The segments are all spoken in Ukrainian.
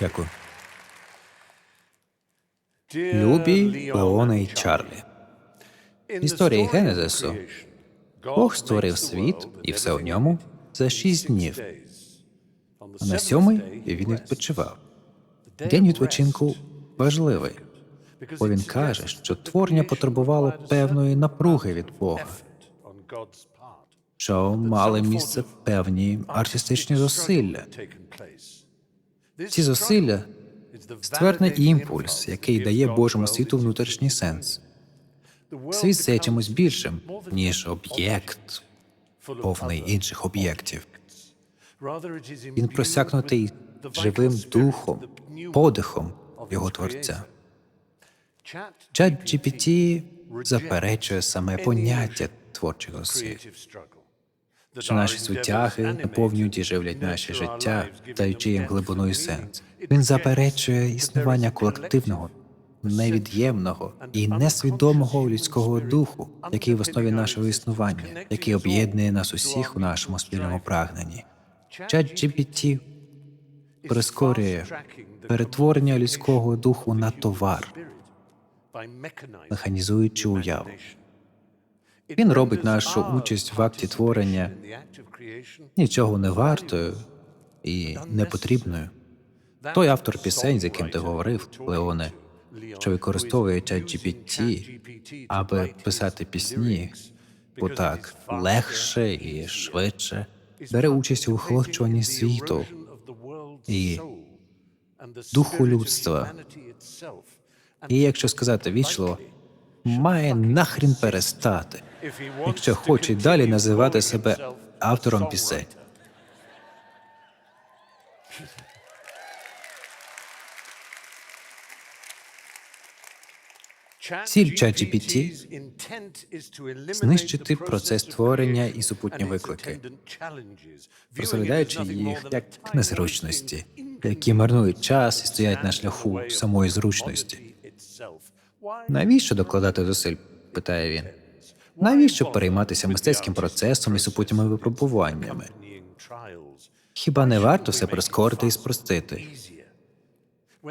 Дякую. Любі, Леоне і Чарлі. В історії Генезису Бог створив світ і все в ньому за шість днів. А на сьомий він відпочивав. День відпочинку важливий, бо він каже, що творення потребувало певної напруги від Бога, що мали місце певні артистичні зусилля. Ці зусилля ствердний імпульс, який дає Божому світу внутрішній сенс. Світ це чимось більшим, ніж об'єкт, повний інших об'єктів. Він просякнутий живим духом, подихом його творця. Чат GPT заперечує саме поняття творчих зусиль. Що наші звитяги наповнюють і живлять наші життя, даючи їм глибину і сенс. Він заперечує існування колективного, невід'ємного і несвідомого людського духу, який в основі нашого існування, який об'єднує нас усіх у нашому спільному прагненні. Чат GPT прискорює перетворення людського духу на товар, механізуючи уяву. Він робить нашу участь в акті творення нічого не вартою і непотрібною. Той автор пісень, з яким ти говорив, Леоне, що використовує чат GPT, аби писати пісні, бо так легше і швидше, бере участь у охолоджуванні світу і духу людства. І якщо сказати вічливо, має нахрін перестати, якщо хоче далі називати себе автором пісень. Ціль ChatGPT – знищити процес творення і супутні виклики, розглядаючи їх як незручності, які марнують час і стоять на шляху самої зручності. Навіщо докладати зусиль? питає він. Навіщо перейматися мистецьким процесом і супутніми випробуваннями? Хіба не варто все прискорити і спростити?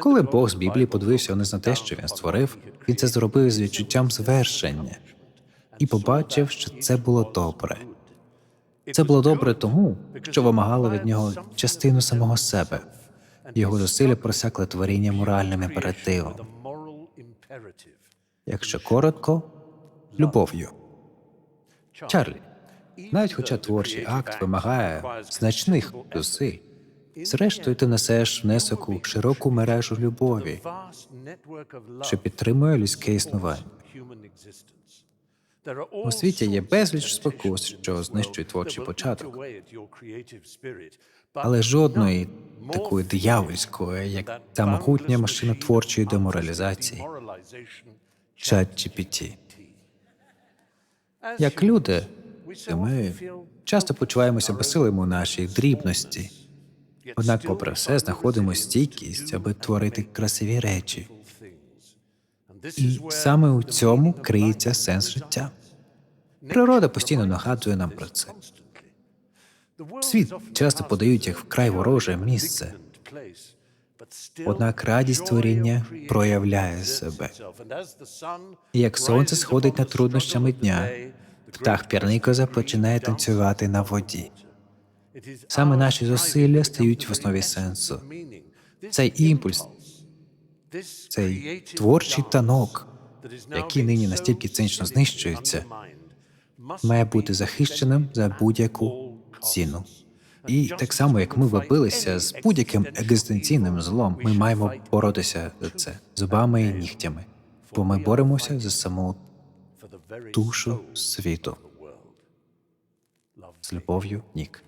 Коли Бог з Біблії подивився вниз на те, що він створив, він це зробив з відчуттям звершення і побачив, що це було добре. Це було добре тому, що вимагало від нього частину самого себе. Його зусилля просякли творіння моральним імперативом. Якщо коротко, любов'ю. Чарлі, навіть хоча творчий акт вимагає значних зусиль, зрештою ти несеш внесок у широку мережу любові, що підтримує людське існування. У світі є безліч спокус, що знищують творчий початок, але жодної такої диявольської, як та могутня машина творчої деморалізації, чат GPT. Як люди, ми часто почуваємося безсилими у нашій дрібності, однак, попри все, знаходимо стійкість, аби творити красиві речі. І саме у цьому криється сенс життя. Природа постійно нагадує нам про це. Світ часто подають як вкрай вороже місце, однак радість творіння проявляє себе. Як сонце сходить над труднощами дня, птах пірникоза починає танцювати на воді. Саме наші зусилля стають в основі сенсу. Цей імпульс, цей творчий танок, який нині настільки цинично знищується, має бути захищеним за будь-яку ціну. І так само, як ми вибилися з будь-яким екзистенційним злом, ми маємо боротися за це зубами і нігтями, бо ми боремося за саму душу світу. З любов'ю, Нік.